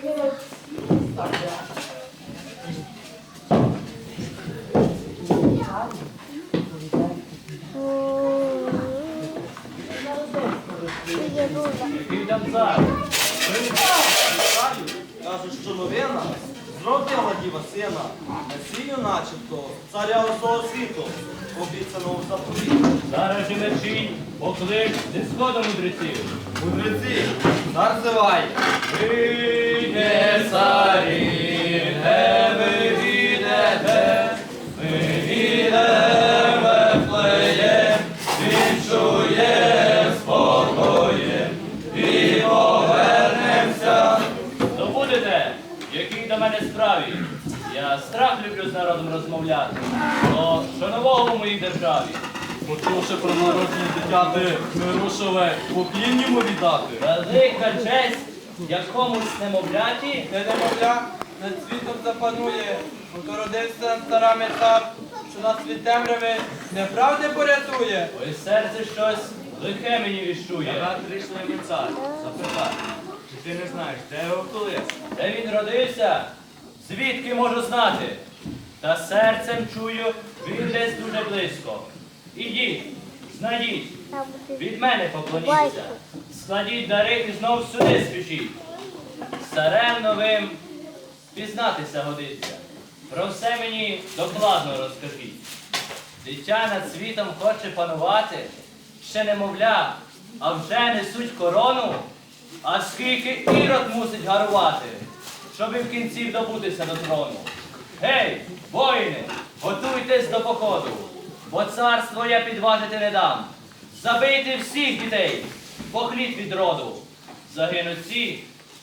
кинуть ставля. Який там цар? Кажуть, що новина зродила діва сина, Месію начебто, царя усього світу, обіцяного заповіті. Зараз же мерчій, поклик, зі сходу мудреців. Мудреці, цар зиває. Вийде царі, не ви розмовляти, то що нового в моїй державі. Почувши про народження дитяти, ми рушили поклін йому віддати. Велика честь якомусь немовляті, Не немовля над світом запанує, бо то родився старами цар, що нас від темряви неправди порятує. Ой, серце щось лихе мені віщує. Я прийшли ми цар, запитати, чи ти не знаєш, де його колись? Де він родився? Звідки можу знати? Та серцем чую, він десь дуже близько. Ідіть, знайдіть, від мене поклоніться. Складіть дари і знов сюди спішіть. Старем новим пізнатися годиться. Про все мені докладно розкажіть. Дитя над світом хоче панувати, ще немовля, а вже несуть корону. А скільки ірод мусить гарувати, і в кінці добутися до трону. Гей, воїни, готуйтесь до походу, бо царство я підважити не дам. Забийте всіх дітей, похліб від роду. Загинуть ці,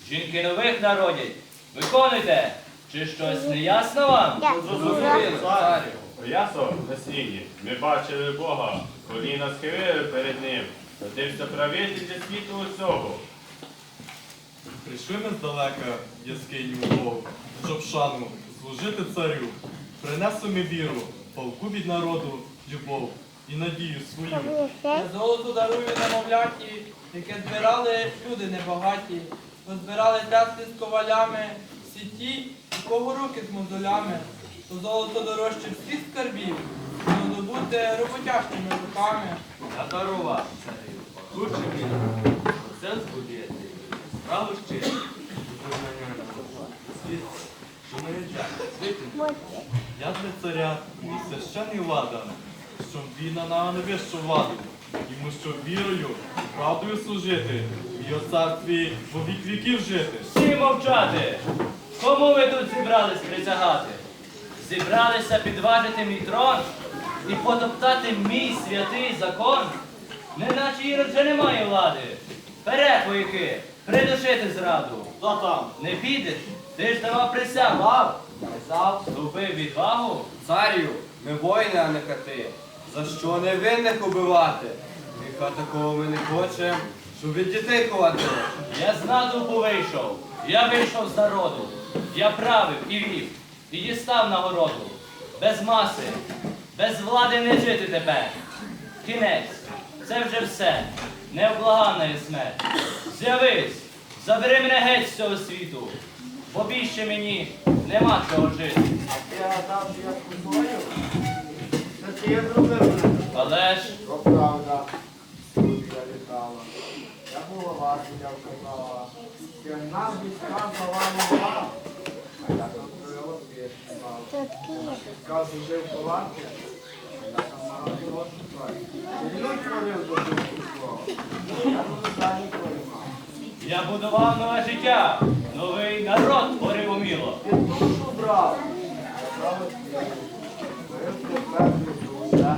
жінки нових народять. Виконуйте, чи щось не ясно вам? Зрозуміло, царю. Ясо на снігі, ми бачили Бога, коліна схилили перед ним. Родився правитель для світу усього. Прийшли ми здалека в яскиню Богу, щоб шану служити царю. Принесемо ми віру, полку від народу, любов і надію свою. Я золото дарую немовляті, яке збирали люди небагаті. Позбирали тести з ковалями, сіті і кого руки з мозолями. То золото дорожче всіх скарбів, воно добуте роботяжкими руками. Я дарував царю, лучше він, все збудити, справу ще, визнання народу. Світ, що ми не Я для царя і священий ладан, щоб він на найвищу владу, йому що вірою, правдою служити, в його царстві во вік віків жити. Всі мовчати! Кому ви тут зібрались присягати? Зібралися підважити мій трон і потоптати мій святий закон? Неначе Ірод вже немає влади. Перепоїки, придушити зраду. Хто там? Не підеш, ти ж давав присягу. Лав? Казав. Відвагу. Царю, ми воїни, а не кати. За що невинних убивати? Гріха такого ми не хочемо, щоб від дітей ховати. Я з натовпу вийшов, я вийшов з народу. Я правив і вів, і дістав нагороду. Без маси, без влади не жити тепер. Кінець, це вже все. Невблаганна є смерть. З'явись, забери мене геть з цього світу, бо більше мені нема чого жити. А Ти гадав, що я кузою? Це ти я зробив мене. Але ж То правда, тут залітала. Я голова я вказала. Ти нас війська взяла нова. А я тут крило пішла. Сказ жив в палаті, а я там народило шукаю. Війнуть творив до духу Я буду будував нове життя, новий народ брав. Я.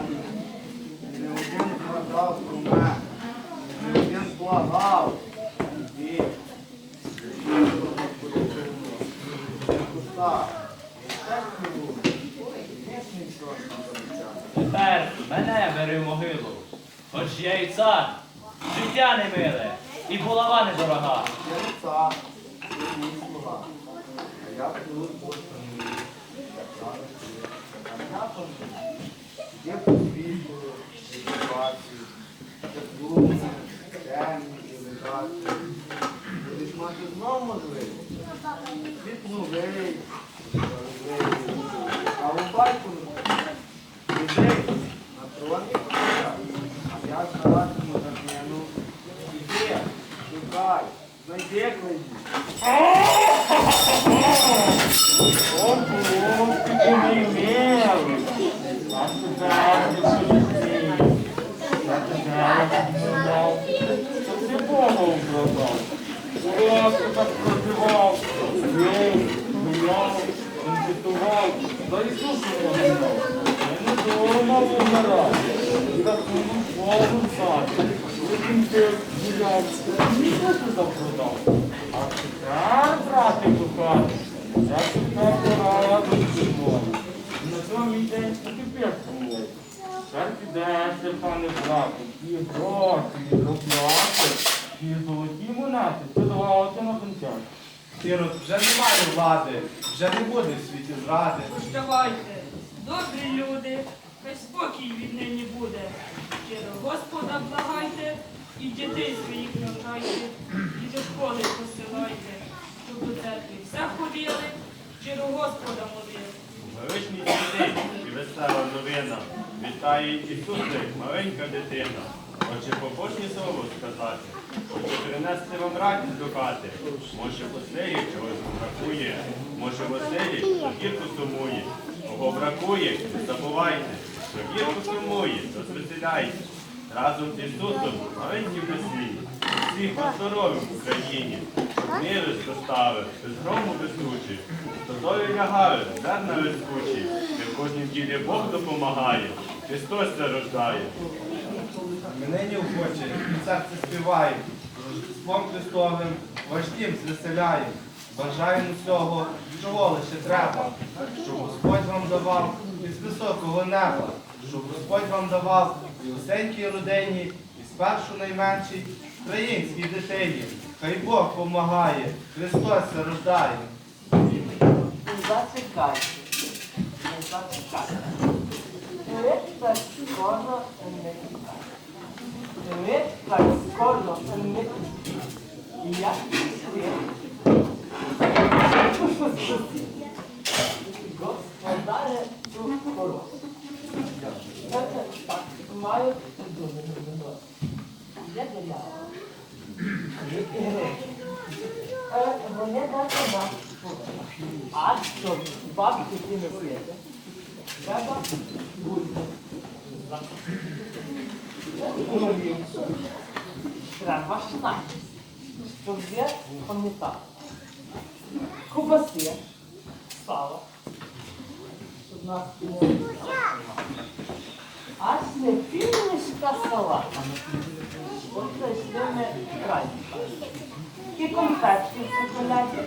Не один згадав про мене. Не один благав. Тепер мене бери в могилу, хоч я і цар, життя не миле, і булава недорога. Я ти мій слуга. А я тут постану. А я там є по світу, едукацію, теплу, темні і лежачі. мати знову можливість. Світ так прозивав. Ей, гуляв, інвітував. За Ісуса погнав. Я не дома вмирав. І так мені Богу взяти. Потім ти гуляв. Ніхто туди продав. А тепер, брате коханий, я тебе пора додому. І на цьому день тепер помогу. Тепер підеш, пане брате, ті гроші, розплати, ті золоті монети, це давати на концерт. Сирот, вже немає влади, вже не буде в світі зради. Прощавайте, добрі люди, хай спокій віднині буде. Щиро Господа благайте, і дітей своїх навчайте, і до школи посилайте, щоб до церкви все ходили, щиро Господа молили. Величні світи і весела новина. Вітає Ісусе, маленька дитина. Хоче побожні слово сказати, хоче принести вам радість до хати. Може в оселі чогось бракує, може в оселі то сумує. Кого бракує, не забувайте, що гірко сумує, то звеселяйте. Разом з Ісусом маленьким на світі, всіх здоров'я в Україні. Мири доставив, без грому без тучі. То долі лягає, зерна вискучі, де в кожнім ділі Бог допомагає, Христос це не охоче, і серце співає. Рождеством Христовим важким звеселяє. Бажаю усього, чого лише треба, щоб Господь вам давав із високого неба, щоб Господь вам давав і усенькій родині, і спершу найменшій українській дитині. Хай Бог помагає, Христос це рождає. Зачекайте, не. Ви так скоро не тікайте. Ви так скоро не тікайте. Я пішли. Господаре тут хорош. Я так маю дуже дуже. Я деляла. Вони дати нам. А що бабки ті не світи? Треба бути. Треба знати, що є пам'ятати. Кубаси, сало, щоб нас Аж не півнішка салата. От зайшли ми край. І конфетки шоколаді.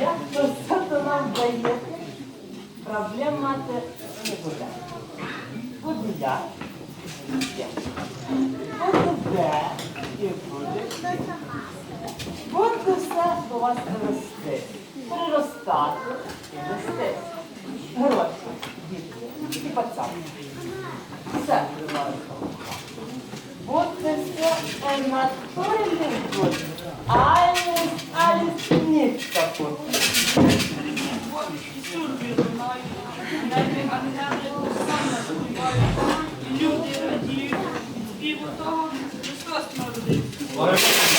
Як то все то дає, проблем мати не буде. Буду я, є. Буду де і буде. Буду все до вас рости, приростати і рости. Гроші, дітки, і пацани. Все приростало. Будьте все натуральний год. Alles, alles небі ангели саме співають, і люди радіють співу того, Христос народився.